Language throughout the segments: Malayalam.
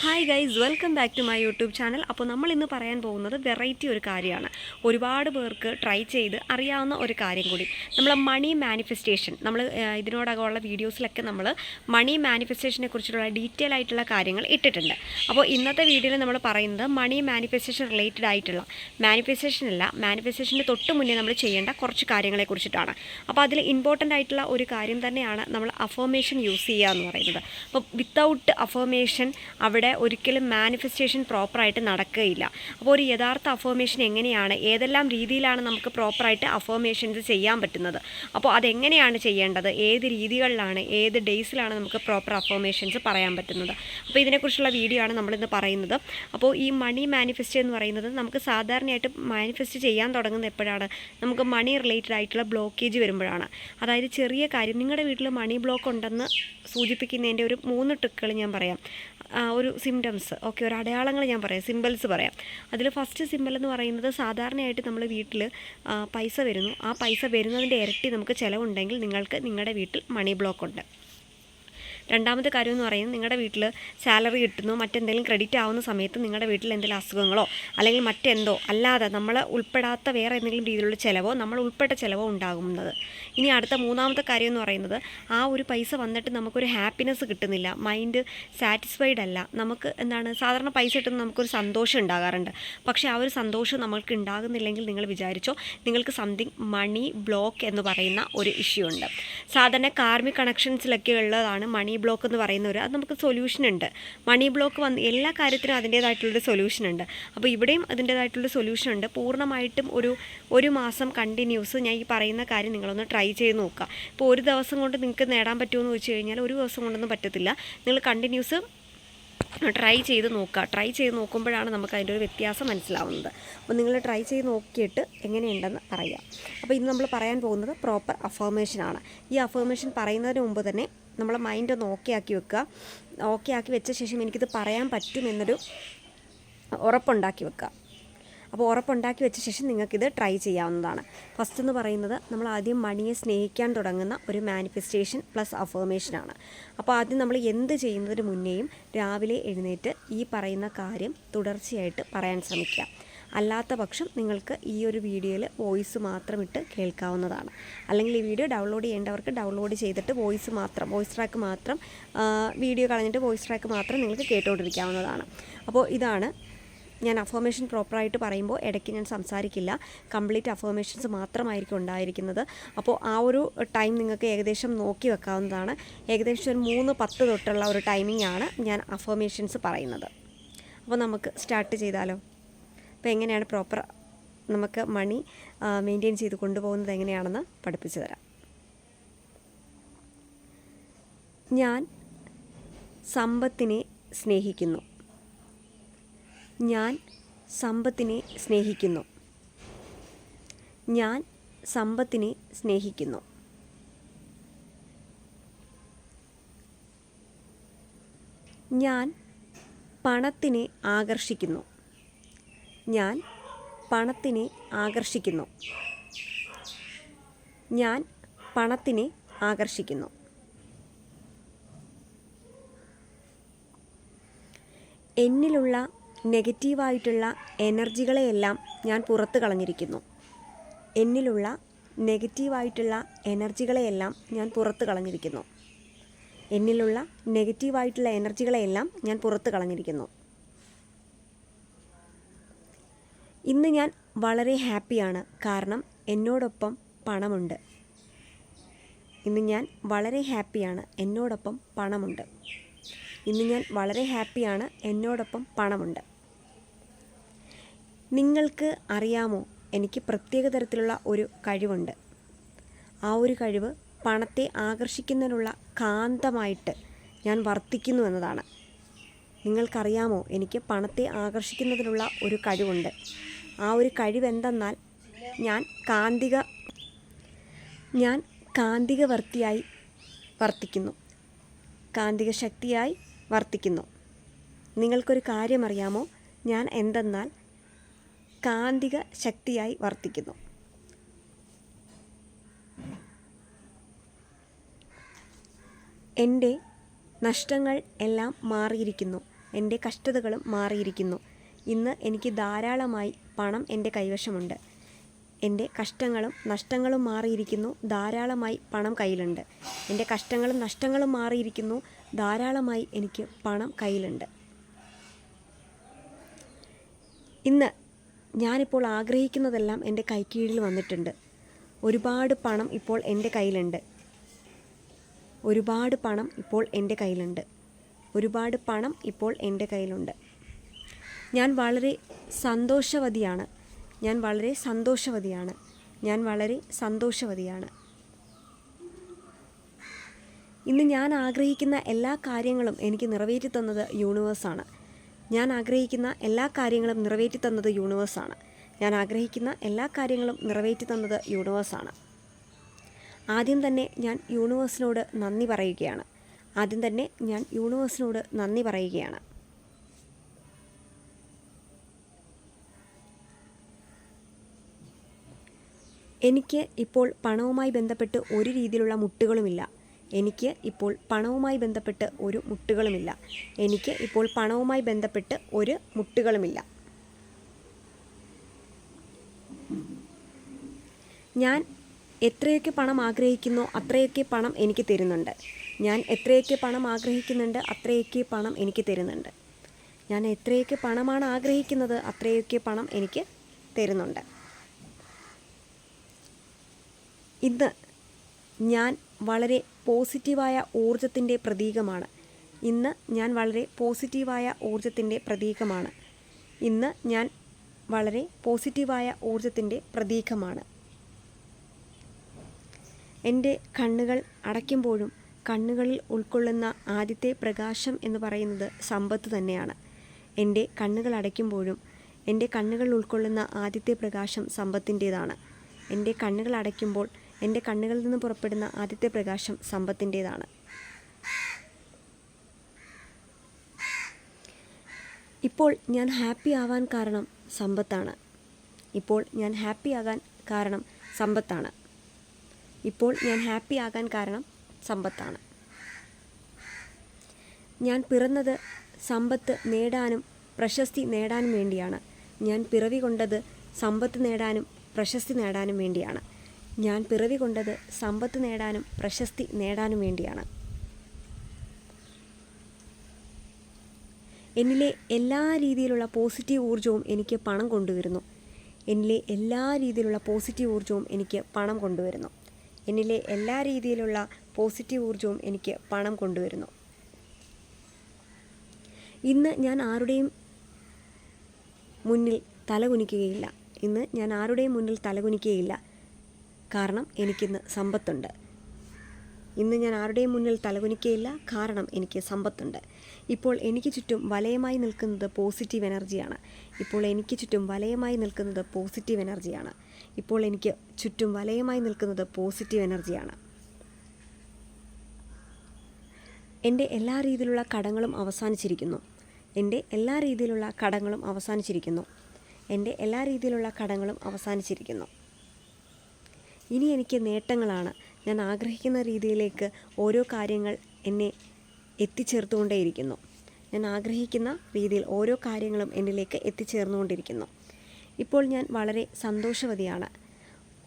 Hi guys welcome back to my YouTube channel അപ്പോൾ നമ്മൾ ഇന്ന് പറയാൻ പോകുന്നത് വെറൈറ്റി ഒരു കാര്യമാണ്. ഒരുപാട് പേർക്ക് ട്രൈ ചെയ്ത് അറിയാവുന്ന ഒരു കാര്യം കൂടി. നമ്മൾ മണി മാനിഫെസ്റ്റേഷൻ നമ്മൾ ഇതിനോടകമുള്ള വീഡിയോസിലൊക്കെ നമ്മൾ മണി മാനിഫെസ്റ്റേഷനെ കുറിച്ചുള്ള ഡീറ്റെയിൽ ആയിട്ടുള്ള കാര്യങ്ങൾ ഇട്ടിട്ടുണ്ട്. അപ്പോൾ ഇന്നത്തെ വീഡിയോയിൽ നമ്മൾ പറയുന്നത് മണി മാനിഫെസ്റ്റേഷൻ റിലേറ്റഡ് ആയിട്ടുള്ള മാനിഫെസ്റ്റേഷൻ അല്ല മാനിഫെസ്റ്റേഷന്റെ തൊട്ട് മുന്നേ നമ്മൾ ചെയ്യേണ്ട കുറച്ച് കാര്യങ്ങളെ കുറിച്ചിട്ടാണ്. അപ്പോൾ അതിൽ ഇമ്പോർട്ടന്റ് ആയിട്ടുള്ള ഒരു കാര്യം തന്നെയാണ് നമ്മൾ അഫോമേഷൻ യൂസ് ചെയ്യുക എന്ന് പറയുന്നത്. അപ്പോൾ വിത്തൗട്ട് അഫോമേഷൻ അവിടെ ഒരിക്കലും മാനിഫെസ്റ്റേഷൻ പ്രോപ്പറായിട്ട് നടക്കുകയില്ല. അപ്പോൾ ഒരു യഥാർത്ഥ അഫോമേഷൻ എങ്ങനെയാണ് ഏതെല്ലാം രീതിയിലാണ് നമുക്ക് പ്രോപ്പറായിട്ട് അഫോമേഷൻസ് ചെയ്യാൻ പറ്റുന്നത്? അപ്പോൾ അതെങ്ങനെയാണ് ചെയ്യേണ്ടത്? ഏത് രീതികളിലാണ് ഏത് ഡേയ്സിലാണ് നമുക്ക് പ്രോപ്പർ അഫോമേഷൻസ് പറയാൻ പറ്റുന്നത്? അപ്പോൾ ഇതിനെക്കുറിച്ചുള്ള വീഡിയോ ആണ് നമ്മളിന്ന് പറയുന്നത്. അപ്പോൾ ഈ മണി മാനിഫെസ്റ്റ് എന്ന് പറയുന്നത് നമുക്ക് സാധാരണയായിട്ട് മാനിഫെസ്റ്റ് ചെയ്യാൻ തുടങ്ങുന്നത് എപ്പോഴാണ്? നമുക്ക് മണി റിലേറ്റഡ് ആയിട്ടുള്ള ബ്ലോക്കേജ് വരുമ്പോഴാണ്. അതായത് ചെറിയ കാര്യം നിങ്ങളുടെ വീട്ടിൽ മണി ബ്ലോക്ക് ഉണ്ടെന്ന് സൂചിപ്പിക്കുന്നതിന്റെ ഒരു മൂന്ന് ട്രിക്കുകൾ ഞാൻ പറയാം. ഒരു സിംറ്റംസ് ഓക്കെ ഒരു അടയാളങ്ങൾ ഞാൻ പറയാം സിമ്പിൾസ് പറയാം. അതിൽ ഫസ്റ്റ് സിമ്പിൾ എന്ന് പറയുന്നത് സാധാരണയായിട്ട് നമ്മൾ വീട്ടിൽ പൈസ വരുന്നു. ആ പൈസ വരുന്നതിന്റെ ഇരട്ടി നമുക്ക് ചിലവുണ്ടെങ്കിൽ നിങ്ങൾക്ക് നിങ്ങളുടെ വീട്ടിൽ മണി ബ്ലോക്ക് ഉണ്ട്. രണ്ടാമത്തെ കാര്യം എന്ന് പറയുന്നത് നിങ്ങളുടെ വീട്ടിൽ സാലറി കിട്ടുന്നു മറ്റെന്തെങ്കിലും ക്രെഡിറ്റ് ആവുന്ന സമയത്ത് നിങ്ങളുടെ വീട്ടിൽ എന്തെങ്കിലും അസുഖങ്ങളോ അല്ലെങ്കിൽ മറ്റെന്തോ അല്ലാതെ നമ്മൾ ഉൾപ്പെടാത്ത വേറെ എന്തെങ്കിലും രീതിയിലുള്ള ചിലവോ നമ്മൾ ഉൾപ്പെട്ട ചിലവോ ഉണ്ടാകുന്നത്. ഇനി അടുത്ത മൂന്നാമത്തെ കാര്യം എന്ന് പറയുന്നത് ആ ഒരു പൈസ വന്നിട്ട് നമുക്കൊരു ഹാപ്പിനെസ് കിട്ടുന്നില്ല. മൈൻഡ് സാറ്റിസ്ഫൈഡ് അല്ല. നമുക്ക് എന്താണ് സാധാരണ പൈസ കിട്ടുന്ന നമുക്കൊരു സന്തോഷം ഉണ്ടാകാറുണ്ട്. പക്ഷേ ആ ഒരു സന്തോഷം നമ്മൾക്ക് ഉണ്ടാകുന്നില്ലെങ്കിൽ നിങ്ങൾ വിചാരിച്ചോ നിങ്ങൾക്ക് സംതിങ് മണി ബ്ലോക്ക് എന്ന് പറയുന്ന ഒരു ഇഷ്യൂ ഉണ്ട്. സാധാരണ കാർമിക് കണക്ഷൻസിലൊക്കെ ഉള്ളതാണ് മണി ബ്ലോക്ക് എന്ന് പറയുന്ന ഒരു അത് നമുക്ക് സൊല്യൂഷൻ ഉണ്ട്. മണി ബ്ലോക്ക് വന്ന് എല്ലാ കാര്യത്തിനും അതിന്റേതായിട്ടുള്ളൊരു സൊല്യൂഷൻ ഉണ്ട്. അപ്പോൾ ഇവിടെയും അതിന്റേതായിട്ടുള്ള സൊല്യൂഷൻ ഉണ്ട്. പൂർണമായിട്ടും ഒരു ഒരു മാസം കണ്ടിന്യൂസ് ഞാൻ ഈ പറയുന്ന കാര്യം നിങ്ങളൊന്ന് ട്രൈ ചെയ്ത് നോക്കുക. ഇപ്പോൾ ഒരു ദിവസം കൊണ്ട് നിങ്ങൾക്ക് നേടാൻ പറ്റുമെന്ന് വെച്ച് കഴിഞ്ഞാൽ ഒരു ദിവസം കൊണ്ടൊന്നും പറ്റത്തില്ല. നിങ്ങൾ കണ്ടിന്യൂസ് ട്രൈ ചെയ്ത് നോക്കുക. ട്രൈ ചെയ്ത് നോക്കുമ്പോഴാണ് നമുക്ക് അതിന്റെ ഒരു വ്യത്യാസം മനസ്സിലാവുന്നത്. അപ്പോൾ നിങ്ങൾ ട്രൈ ചെയ്ത് നോക്കിയിട്ട് എങ്ങനെയുണ്ടെന്ന് പറയാം അപ്പോൾ ഇന്ന് നമ്മൾ പറയാൻ പോകുന്നത് പ്രോപ്പർ അഫർമേഷനാണ് ഈ അഫർമേഷൻ പറയുന്നതിന് മുമ്പ് തന്നെ നമ്മളെ മൈൻഡ് ഒന്ന് ഓക്കെ ആക്കി വെക്കുക. ഓക്കെ ആക്കി വെച്ച ശേഷം എനിക്കിത് പറയാൻ പറ്റുമെന്നൊരു ഉറപ്പുണ്ടാക്കി വെക്കുക. അപ്പോൾ ഉറപ്പുണ്ടാക്കി വെച്ച ശേഷം നിങ്ങൾക്കിത് ട്രൈ ചെയ്യാവുന്നതാണ്. ഫസ്റ്റ് എന്ന് പറയുന്നത് നമ്മൾ ആദ്യം മണിയെ സ്നേഹിക്കാൻ തുടങ്ങുന്ന ഒരു മാനിഫെസ്റ്റേഷൻ പ്ലസ് അഫർമേഷനാണ് അപ്പോൾ ആദ്യം നമ്മൾ എന്ത് ചെയ്യുന്നതിന് മുന്നേയും രാവിലെ എഴുന്നേറ്റ് ഈ പറയുന്ന കാര്യം തുടർച്ചയായിട്ട് പറയാൻ ശ്രമിക്കുക. അല്ലാത്ത പക്ഷം നിങ്ങൾക്ക് ഈ ഒരു വീഡിയോയിൽ വോയിസ് മാത്രം ഇട്ട് കേൾക്കാവുന്നതാണ്. അല്ലെങ്കിൽ ഈ വീഡിയോ ഡൗൺലോഡ് ചെയ്യേണ്ടവർക്ക് ഡൗൺലോഡ് ചെയ്തിട്ട് വോയിസ് മാത്രം വോയിസ് ട്രാക്ക് മാത്രം വീഡിയോ കളഞ്ഞിട്ട് വോയിസ് ട്രാക്ക് മാത്രം നിങ്ങൾക്ക് കേട്ടുകൊണ്ടിരിക്കാവുന്നതാണ്. അപ്പോൾ ഇതാണ് ഞാൻ അഫോമേഷൻ പ്രോപ്പറായിട്ട് പറയുമ്പോൾ ഇടയ്ക്ക് ഞാൻ സംസാരിക്കില്ല. കംപ്ലീറ്റ് അഫോമേഷൻസ് മാത്രമായിരിക്കും ഉണ്ടായിരിക്കുന്നത്. അപ്പോൾ ആ ഒരു ടൈം നിങ്ങൾക്ക് ഏകദേശം നോക്കി വെക്കാവുന്നതാണ്. ഏകദേശം ഒരു മൂന്ന് പത്ത് തൊട്ടുള്ള ഒരു ടൈമിംഗ് ആണ് ഞാൻ അഫോമേഷൻസ് പറയുന്നത്. അപ്പോൾ നമുക്ക് സ്റ്റാർട്ട് ചെയ്താലോ? അപ്പോൾ എങ്ങനെയാണ് പ്രോപ്പർ നമുക്ക് മണി മെയിന്റെയിൻ ചെയ്ത് കൊണ്ടുപോകുന്നത് എങ്ങനെയാണെന്ന് പഠിപ്പിച്ചു തരാം. ഞാൻ സമ്പത്തിനെ സ്നേഹിക്കുന്നു. ഞാൻ സമ്പത്തിനെ സ്നേഹിക്കുന്നു. ഞാൻ സമ്പത്തിനെ സ്നേഹിക്കുന്നു. ഞാൻ പണത്തിനെ ആകർഷിക്കുന്നു. ഞാൻ പണത്തിനെ ആകർഷിക്കുന്നു. ഞാൻ പണത്തിനെ ആകർഷിക്കുന്നു. എന്നിലുള്ള നെഗറ്റീവായിട്ടുള്ള എനർജികളെയെല്ലാം ഞാൻ പുറത്തു കളഞ്ഞിരിക്കുന്നു. എന്നിലുള്ള നെഗറ്റീവായിട്ടുള്ള എനർജികളെയെല്ലാം ഞാൻ പുറത്തു കളഞ്ഞിരിക്കുന്നു. എന്നിലുള്ള നെഗറ്റീവായിട്ടുള്ള എനർജികളെയെല്ലാം ഞാൻ പുറത്തു കളഞ്ഞിരിക്കുന്നു. ഇന്ന് ഞാൻ വളരെ ഹാപ്പിയാണ്. കാരണം എന്നോടൊപ്പം പണമുണ്ട്. ഇന്ന് ഞാൻ വളരെ ഹാപ്പിയാണ്. എന്നോടൊപ്പം പണമുണ്ട്. ഇന്ന് ഞാൻ വളരെ ഹാപ്പിയാണ്. എന്നോടൊപ്പം പണമുണ്ട്. നിങ്ങൾക്ക് അറിയാമോ? എനിക്ക് പ്രത്യേക തരത്തിലുള്ള ഒരു കഴിവുണ്ട്. ആ ഒരു കഴിവ് പണത്തെ ആകർഷിക്കുന്നതിനുള്ള കാന്തമായിട്ട് ഞാൻ വർത്തിക്കുന്നു എന്നതാണ്. നിങ്ങൾക്കറിയാമോ? എനിക്ക് പണത്തെ ആകർഷിക്കുന്നതിനുള്ള ഒരു കഴിവുണ്ട്. ആ ഒരു കഴിവെന്തെന്നാൽ ഞാൻ കാന്തിക ഞാൻ കാന്തികവർത്തിയായി വർത്തിക്കുന്നു. കാന്തിക ശക്തിയായി വർത്തിക്കുന്നു. നിങ്ങൾക്കൊരു കാര്യം അറിയാമോ ഞാൻ എന്തെന്നാൽ കാന്തിക ശക്തിയായി വർത്തിക്കുന്നു. എന്റെ നഷ്ടങ്ങൾ എല്ലാം മാറിയിരിക്കുന്നു. എന്റെ കഷ്ടതകളും മാറിയിരിക്കുന്നു. ഇന്ന് എനിക്ക് ധാരാളമായി പണം എന്റെ കൈവശമുണ്ട്. എന്റെ കഷ്ടങ്ങളും നഷ്ടങ്ങളും മാറിയിരിക്കുന്നു ധാരാളമായി പണം കയ്യിലുണ്ട്. എന്റെ കഷ്ടങ്ങളും നഷ്ടങ്ങളും മാറിയിരിക്കുന്നു ധാരാളമായി എനിക്ക് പണം കയ്യിലുണ്ട്. ഇന്ന് ഞാനിപ്പോൾ ആഗ്രഹിക്കുന്നതെല്ലാം എന്റെ കൈക്കീഴിൽ വന്നിട്ടുണ്ട്. ഒരുപാട് പണം ഇപ്പോൾ എന്റെ കയ്യിലുണ്ട്. ഒരുപാട് പണം ഇപ്പോൾ എന്റെ കയ്യിലുണ്ട്. ഒരുപാട് പണം ഇപ്പോൾ എന്റെ കയ്യിലുണ്ട്. ഞാൻ വളരെ സന്തോഷവതിയാണ്. ഞാൻ വളരെ സന്തോഷവതിയാണ്. ഞാൻ വളരെ സന്തോഷവതിയാണ്. ഇന്ന് ഞാൻ ആഗ്രഹിക്കുന്ന എല്ലാ കാര്യങ്ങളും എനിക്ക് നിറവേറ്റി തന്നത് യൂണിവേഴ്സാണ്. ഞാൻ ആഗ്രഹിക്കുന്ന എല്ലാ കാര്യങ്ങളും നിറവേറ്റി തന്നത് യൂണിവേഴ്സാണ്. ഞാൻ ആഗ്രഹിക്കുന്ന എല്ലാ കാര്യങ്ങളും നിറവേറ്റി തന്നത് യൂണിവേഴ്സാണ്. ആദ്യം തന്നെ ഞാൻ യൂണിവേഴ്സിനോട് നന്ദി പറയുകയാണ്. ആദ്യം തന്നെ ഞാൻ യൂണിവേഴ്സിനോട് നന്ദി പറയുകയാണ്. എനിക്ക് ഇപ്പോൾ പണവുമായി ബന്ധപ്പെട്ട് ഒരു രീതിയിലുള്ള മുട്ടുകളുമില്ല. എനിക്ക് ഇപ്പോൾ പണവുമായി ബന്ധപ്പെട്ട് ഒരു മുട്ടുകളുമില്ല. എനിക്ക് ഇപ്പോൾ പണവുമായി ബന്ധപ്പെട്ട് ഒരു മുട്ടുകളുമില്ല. ഞാൻ എത്രയൊക്കെ പണം ആഗ്രഹിക്കുന്നോ അത്രയൊക്കെ പണം എനിക്ക് തരുന്നുണ്ട്. ഞാൻ എത്രയൊക്കെ പണം ആഗ്രഹിക്കുന്നുണ്ട് അത്രയൊക്കെ പണം എനിക്ക് തരുന്നുണ്ട്. ഞാൻ എത്രയൊക്കെ പണമാണ് ആഗ്രഹിക്കുന്നത് അത്രയൊക്കെ പണം എനിക്ക് തരുന്നുണ്ട്. ഇന്ന് ഞാൻ വളരെ പോസിറ്റീവായ ഊർജത്തിന്റെ പ്രതീകമാണ്. ഇന്ന് ഞാൻ വളരെ പോസിറ്റീവായ ഊർജത്തിന്റെ പ്രതീകമാണ്. ഇന്ന് ഞാൻ വളരെ പോസിറ്റീവായ ഊർജത്തിന്റെ പ്രതീകമാണ്. എന്റെ കണ്ണുകൾ അടയ്ക്കുമ്പോഴും കണ്ണുകളിൽ ഉൾക്കൊള്ളുന്ന ആദ്യത്തെ പ്രകാശം എന്ന് പറയുന്നത് സമ്പത്ത് തന്നെയാണ്. എന്റെ കണ്ണുകൾ അടയ്ക്കുമ്പോഴും എന്റെ കണ്ണുകൾ ഉൾക്കൊള്ളുന്ന ആദ്യത്തെ പ്രകാശം സമ്പത്തിന്റേതാണ്. എന്റെ കണ്ണുകൾ അടയ്ക്കുമ്പോൾ എന്റെ കണ്ണുകളിൽ നിന്ന് പുറപ്പെടുന്ന ആദ്യത്തെ പ്രകാശം സമ്പത്തിന്റേതാണ് ഇപ്പോൾ ഞാൻ ഹാപ്പി ആവാൻ കാരണം സമ്പത്താണ്. ഇപ്പോൾ ഞാൻ ഹാപ്പി ആകാൻ കാരണം സമ്പത്താണ്. ഇപ്പോൾ ഞാൻ ഹാപ്പി ആകാൻ കാരണം സമ്പത്താണ്. ഞാൻ പിറന്നത് സമ്പത്ത് നേടാനും പ്രശസ്തി നേടാനും വേണ്ടിയാണ്. ഞാൻ പിറവി കൊണ്ടത് സമ്പത്ത് നേടാനും പ്രശസ്തി നേടാനും വേണ്ടിയാണ്. ഞാൻ പിറവി കൊണ്ടത് സമ്പത്ത് നേടാനും പ്രശസ്തി നേടാനും വേണ്ടിയാണ്. എന്നിലെ എല്ലാ രീതിയിലുള്ള പോസിറ്റീവ് ഊർജവും എനിക്ക് പണം കൊണ്ടുവരുന്നു. എന്നിലെ എല്ലാ രീതിയിലുള്ള പോസിറ്റീവ് ഊർജവും എനിക്ക് പണം കൊണ്ടുവരുന്നു. എന്നിലെ എല്ലാ രീതിയിലുള്ള പോസിറ്റീവ് ഊർജവും എനിക്ക് പണം കൊണ്ടുവരുന്നു. ഇന്ന് ഞാൻ ആരുടെയും മുന്നിൽ തലകുനിക്കുകയില്ല. ഇന്ന് ഞാൻ ആരുടെയും മുന്നിൽ തലകുനിക്കുകയില്ല. കാരണം എനിക്കിന്ന് സമ്പത്തുണ്ട്. ഇന്ന് ഞാൻ ആരുടെയും മുന്നിൽ തലകുനിക്കയില്ല. കാരണം എനിക്ക് സമ്പത്തുണ്ട്. ഇപ്പോൾ എനിക്ക് ചുറ്റും വലയമായി നിൽക്കുന്നത് പോസിറ്റീവ് എനർജിയാണ് ഇപ്പോൾ എനിക്ക് ചുറ്റും വലയമായി നിൽക്കുന്നത് പോസിറ്റീവ് എനർജിയാണ് ഇപ്പോൾ എനിക്ക് ചുറ്റും വലയമായി നിൽക്കുന്നത് പോസിറ്റീവ് എനർജിയാണ് എന്റെ എല്ലാ രീതിയിലുള്ള കടങ്ങളും അവസാനിച്ചിരിക്കുന്നു. എന്റെ എല്ലാ രീതിയിലുള്ള കടങ്ങളും അവസാനിച്ചിരിക്കുന്നു. എന്റെ എല്ലാ രീതിയിലുള്ള കടങ്ങളും അവസാനിച്ചിരിക്കുന്നു. ഇനി എനിക്ക് നേട്ടങ്ങളാണ്. ഞാൻ ആഗ്രഹിക്കുന്ന രീതിയിലേക്ക് ഓരോ കാര്യങ്ങൾ എന്നെ എത്തിച്ചേർത്തുകൊണ്ടേയിരിക്കുന്നു. ഞാൻ ആഗ്രഹിക്കുന്ന രീതിയിൽ ഓരോ കാര്യങ്ങളും എന്നിലേക്ക് എത്തിച്ചേർന്നുകൊണ്ടിരിക്കുന്നു. ഇപ്പോൾ ഞാൻ വളരെ സന്തോഷവതിയാണ്.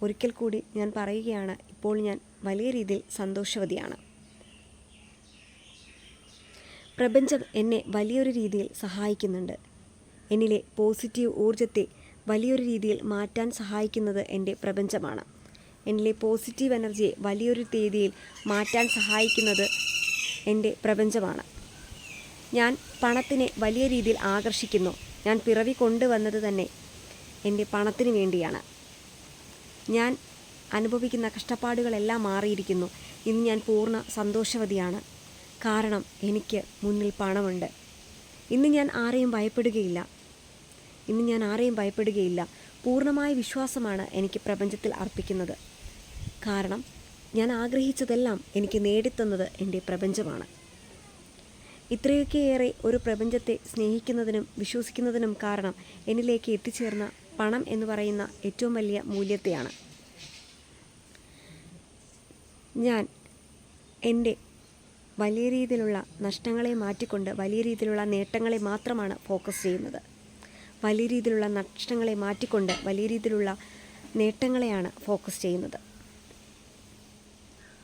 ഒരിക്കൽ കൂടി ഞാൻ പറയുകയാണ് ഇപ്പോൾ ഞാൻ വലിയ രീതിയിൽ സന്തോഷവതിയാണ്. പ്രപഞ്ചം എന്നെ വലിയൊരു രീതിയിൽ സഹായിക്കുന്നുണ്ട്. എന്നിലെ പോസിറ്റീവ് ഊർജത്തെ വലിയൊരു രീതിയിൽ മാറ്റാൻ സഹായിക്കുന്നത് എന്റെ പ്രപഞ്ചമാണ്. എന്നിലെ പോസിറ്റീവ് എനർജിയെ വലിയൊരു രീതിയിൽ മാറ്റാൻ സഹായിക്കുന്നത് എന്റെ പ്രപഞ്ചമാണ്. ഞാൻ പണത്തിനെ വലിയ രീതിയിൽ ആകർഷിക്കുന്നു. ഞാൻ പിറവി കൊണ്ടുവന്നത് തന്നെ എന്റെ പണത്തിന് വേണ്ടിയാണ്. ഞാൻ അനുഭവിക്കുന്ന കഷ്ടപ്പാടുകളെല്ലാം മാറിയിരിക്കുന്നു. ഇന്ന് ഞാൻ പൂർണ സന്തോഷവതിയാണ്. കാരണം എനിക്ക് മുന്നിൽ പണമുണ്ട്. ഇന്ന് ഞാൻ ആരെയും ഭയപ്പെടുകയില്ല. ഇന്ന് ഞാൻ ആരെയും ഭയപ്പെടുകയില്ല. പൂർണമായ വിശ്വാസമാണ് എനിക്ക് പ്രപഞ്ചത്തിൽ അർപ്പിക്കുന്നത്. കാരണം ഞാൻ ആഗ്രഹിച്ചതെല്ലാം എനിക്ക് നേടിത്തന്നത് എന്റെ പ്രപഞ്ചമാണ്. ഇത്രയൊക്കെയേറെ ഒരു പ്രപഞ്ചത്തെ സ്നേഹിക്കുന്നതിനും വിശ്വസിക്കുന്നതിനും കാരണം എന്നിലേക്ക് എത്തിച്ചേർന്ന പണം എന്ന് പറയുന്ന ഏറ്റവും വലിയ മൂല്യത്തെയാണ്. ഞാൻ എന്റെ വലിയ രീതിയിലുള്ള നഷ്ടങ്ങളെ മാറ്റിക്കൊണ്ട് വലിയ രീതിയിലുള്ള നേട്ടങ്ങളെ മാത്രമാണ് ഫോക്കസ് ചെയ്യുന്നത്. വലിയ രീതിയിലുള്ള നഷ്ടങ്ങളെ മാറ്റിക്കൊണ്ട് വലിയ രീതിയിലുള്ള നേട്ടങ്ങളെയാണ് ഫോക്കസ് ചെയ്യുന്നത്.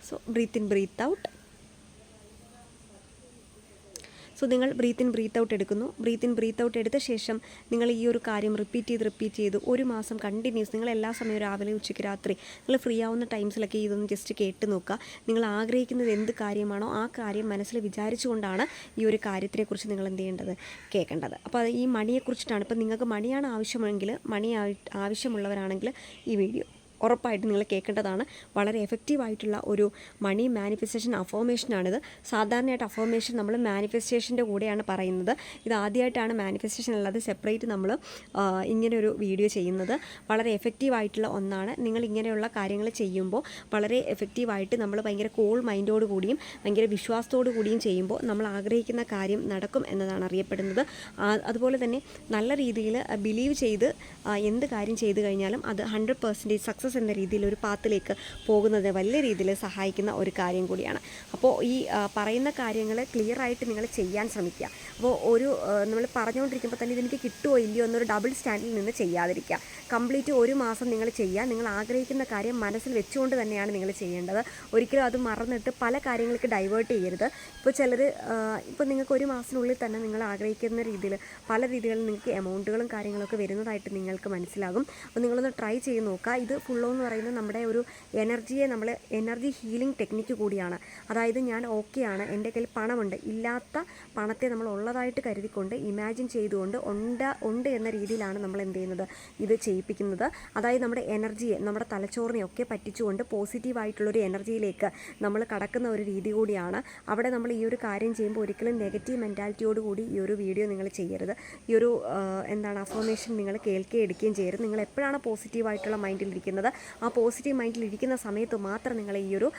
So breathe in breathe out so നിങ്ങൾ ബ്രീത്ത് ഇൻ ബ്രീത്ത് ഔട്ട് എടുക്കുന്നു. ബ്രീത്ത് ഇൻ ബ്രീത്ത് ഔട്ട് എടുത്ത ശേഷം നിങ്ങൾ ഈ ഒരു കാര്യം റിപ്പീറ്റ് ചെയ്ത് റിപ്പീറ്റ് ചെയ്ത് ഒരു മാസം കണ്ടിന്യൂസ് നിങ്ങൾ എല്ലാ സമയവും രാവിലെ ഉച്ചയ്ക്ക് രാത്രി നിങ്ങൾ ഫ്രീ ആവുന്ന ടൈംസിലൊക്കെ ഇതൊന്ന് ജസ്റ്റ് കേട്ട് നോക്കുക. നിങ്ങൾ ആഗ്രഹിക്കുന്നത് എന്ത് കാര്യമാണോ ആ കാര്യം മനസ്സിൽ വിചാരിച്ചുകൊണ്ടാണ് ഈ ഒരു കാര്യത്തിനെക്കുറിച്ച് നിങ്ങൾ എന്ത് ചെയ്യേണ്ടത്? കേൾക്കേണ്ടത്. അപ്പോൾ അത് ഈ മണിയെക്കുറിച്ചിട്ടാണ്. ഇപ്പോൾ നിങ്ങൾക്ക് മണിയാണ് ആവശ്യമെങ്കിൽ മണി ആവശ്യമുള്ളവരാണെങ്കിൽ ഈ വീഡിയോ ഉറപ്പായിട്ട് നിങ്ങൾ കേൾക്കേണ്ടതാണ്. വളരെ എഫക്റ്റീവായിട്ടുള്ള ഒരു മണി മാനിഫെസ്റ്റേഷൻ അഫോമേഷനാണിത് സാധാരണയായിട്ട് അഫോമേഷൻ നമ്മൾ മാനിഫെസ്റ്റേഷന്റെ കൂടെയാണ് പറയുന്നത്. ഇത് ആദ്യമായിട്ടാണ് മാനിഫെസ്റ്റേഷൻ അല്ലാതെ സെപ്പറേറ്റ് നമ്മൾ ഇങ്ങനെ ഒരു വീഡിയോ ചെയ്യുന്നത്. വളരെ എഫക്റ്റീവായിട്ടുള്ള ഒന്നാണ്. നിങ്ങൾ ഇങ്ങനെയുള്ള കാര്യങ്ങൾ ചെയ്യുമ്പോൾ വളരെ എഫക്റ്റീവായിട്ട് നമ്മൾ ഭയങ്കര കൂൾ മൈൻഡോട് കൂടിയും ഭയങ്കര വിശ്വാസത്തോടു കൂടിയും ചെയ്യുമ്പോൾ നമ്മൾ ആഗ്രഹിക്കുന്ന കാര്യം നടക്കും എന്നതാണ് അറിയപ്പെടുന്നത്. അതുപോലെ തന്നെ നല്ല രീതിയിൽ ബിലീവ് ചെയ്ത് എന്ത് കാര്യം ചെയ്തു കഴിഞ്ഞാലും അത് ഹൺഡ്രഡ് പെർസെന്റേജ് സക്സസ് എന്ന രീതിയിൽ ഒരു പാത്തിലേക്ക് പോകുന്നത് വലിയ രീതിയിൽ സഹായിക്കുന്ന ഒരു കാര്യം കൂടിയാണ്. അപ്പോൾ ഈ പറയുന്ന കാര്യങ്ങൾ ക്ലിയർ ആയിട്ട് നിങ്ങൾ ചെയ്യാൻ ശ്രമിക്കുക. അപ്പോൾ ഒരു നമ്മൾ പറഞ്ഞുകൊണ്ടിരിക്കുമ്പോൾ തന്നെ ഇതെനിക്ക് കിട്ടുമോ ഇല്ലയോ എന്നൊരു ഡബിൾ സ്റ്റാൻഡിൽ നിന്ന് ചെയ്യാതിരിക്കുക. കംപ്ലീറ്റ് ഒരു മാസം നിങ്ങൾ ചെയ്യുക നിങ്ങൾ ആഗ്രഹിക്കുന്ന കാര്യം മനസ്സിൽ വെച്ചുകൊണ്ട് തന്നെയാണ് നിങ്ങൾ ചെയ്യേണ്ടത്. ഒരിക്കലും അത് മറന്നിട്ട് പല കാര്യങ്ങൾക്ക് ഡൈവേർട്ട് ചെയ്യരുത്. ഇപ്പോൾ ചിലർ ഇപ്പോൾ നിങ്ങൾക്ക് ഒരു മാസത്തിനുള്ളിൽ തന്നെ നിങ്ങൾ ആഗ്രഹിക്കുന്ന രീതിയിൽ പല രീതികളിൽ നിങ്ങൾക്ക് എമൗണ്ടുകളും കാര്യങ്ങളൊക്കെ വരുന്നതായിട്ട് നിങ്ങൾക്ക് മനസ്സിലാകും. അപ്പോൾ നിങ്ങളൊന്ന് ട്രൈ ചെയ്ത് നോക്കുക. ഇത് ഫുള്ളോ എന്ന് പറയുന്നത് നമ്മുടെ ഒരു എനർജിയെ നമ്മൾ എനർജി ഹീലിംഗ് ടെക്നിക്ക് കൂടിയാണ്. അതായത് ഞാൻ ഓക്കെയാണ് എന്റെ കയ്യിൽ പണമുണ്ട്. ഇല്ലാത്ത പണത്തെ നമ്മൾ ഉള്ളതായിട്ട് കരുതിക്കൊണ്ട് ഇമാജിൻ ചെയ്തുകൊണ്ട് ഉണ്ട് ഉണ്ട് എന്ന രീതിയിലാണ് നമ്മൾ എന്ത് ചെയ്യുന്നത്? ഇത് ചെയ്യിപ്പിക്കുന്നത്. അതായത് നമ്മുടെ എനർജിയെ നമ്മുടെ തലച്ചോറിനെ ഒക്കെ പറ്റിച്ചുകൊണ്ട് പോസിറ്റീവായിട്ടുള്ളൊരു എനർജിയിലേക്ക് നമ്മൾ കടക്കുന്ന ഒരു രീതി കൂടിയാണ്. അവിടെ നമ്മൾ ഈ ഒരു കാര്യം ചെയ്യുമ്പോൾ ഒരിക്കലും നെഗറ്റീവ് മെന്റാലിറ്റിയോട് കൂടി ഈ ഒരു വീഡിയോ നിങ്ങൾ ചെയ്യരുത്. ഈ ഒരു എന്താണ് അഫോമേഷൻ നിങ്ങൾ കേൾക്കുകയും എടുക്കുകയും ചെയ്യരുത്. നിങ്ങൾ എപ്പോഴാണ് പോസിറ്റീവായിട്ടുള്ള മൈൻഡിലിരിക്കുന്നത് ആ പോസിറ്റീവ് മൈൻഡിൽ ഇരിക്കുന്ന സമയത്ത് മാത്രം നിങ്ങൾ ഈ ഒരു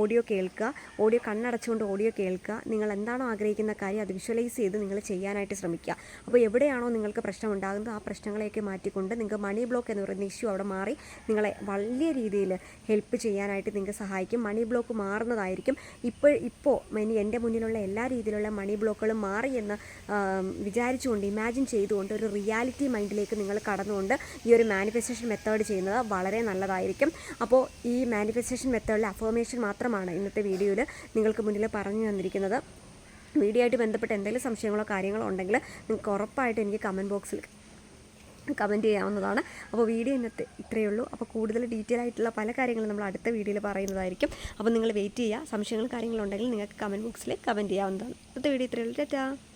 ഓഡിയോ കേൾക്കുക. ഓഡിയോ കണ്ണടച്ചുകൊണ്ട് ഓഡിയോ കേൾക്കുക. നിങ്ങൾ എന്താണോ ആഗ്രഹിക്കുന്ന കാര്യം അത് വിഷ്വലൈസ് ചെയ്ത് നിങ്ങൾ ചെയ്യാനായിട്ട് ശ്രമിക്കുക. അപ്പോൾ എവിടെയാണോ നിങ്ങൾക്ക് പ്രശ്നം ഉണ്ടാകുന്നത് ആ പ്രശ്നങ്ങളെയൊക്കെ മാറ്റിക്കൊണ്ട് നിങ്ങൾക്ക് മണി ബ്ലോക്ക് എന്ന് പറയുന്ന ഇഷ്യൂ അവിടെ മാറി നിങ്ങളെ വലിയ രീതിയിൽ ഹെൽപ്പ് ചെയ്യാനായിട്ട് നിങ്ങൾക്ക് സഹായിക്കും. മണി ബ്ലോക്ക് മാറുന്നതായിരിക്കും. ഇപ്പോൾ ഇപ്പോൾ ഇനി എന്റെ മുന്നിലുള്ള എല്ലാ രീതിയിലുള്ള മണി ബ്ലോക്കുകളും മാറി എന്ന് വിചാരിച്ചുകൊണ്ട് ഇമാജിൻ ചെയ്തുകൊണ്ട് ഒരു റിയാലിറ്റി മൈൻഡിലേക്ക് നിങ്ങൾ കടന്നുകൊണ്ട് ഈ ഒരു മാനിഫെസ്റ്റേഷൻ മെത്തേഡ് ചെയ്യുന്നത് വളരെ നല്ലതായിരിക്കും. അപ്പോൾ ഈ മാനിഫെസ്റ്റേഷൻ മെത്തേഡിലെ അഫോമേഷൻ മാത്രമാണ് ഇന്നത്തെ വീഡിയോയിൽ നിങ്ങൾക്ക് മുന്നിൽ പറഞ്ഞു തന്നിരിക്കുന്നത്. വീഡിയോ ആയിട്ട് ബന്ധപ്പെട്ട് എന്തെങ്കിലും സംശയങ്ങളോ കാര്യങ്ങളോ ഉണ്ടെങ്കിൽ നിങ്ങൾക്ക് ഉറപ്പായിട്ട് എനിക്ക് കമന്റ് ബോക്സിൽ കമന്റ് ചെയ്യാവുന്നതാണ്. അപ്പോൾ വീഡിയോ ഇന്നത്തെ ഇത്രയേ ഉള്ളൂ. അപ്പോൾ കൂടുതൽ ഡീറ്റെയിൽ ആയിട്ടുള്ള പല കാര്യങ്ങളും നമ്മൾ അടുത്ത വീഡിയോയിൽ പറയുന്നതായിരിക്കും. അപ്പോൾ നിങ്ങൾ വെയിറ്റ് ചെയ്യുക. സംശയങ്ങളും കാര്യങ്ങളുണ്ടെങ്കിൽ നിങ്ങൾക്ക് കമന്റ് ബോക്സിൽ കമന്റ് ചെയ്യാവുന്നതാണ്. അടുത്ത വീഡിയോ ഇത്രയേ ഉള്ളൂ. ടാറ്റാ.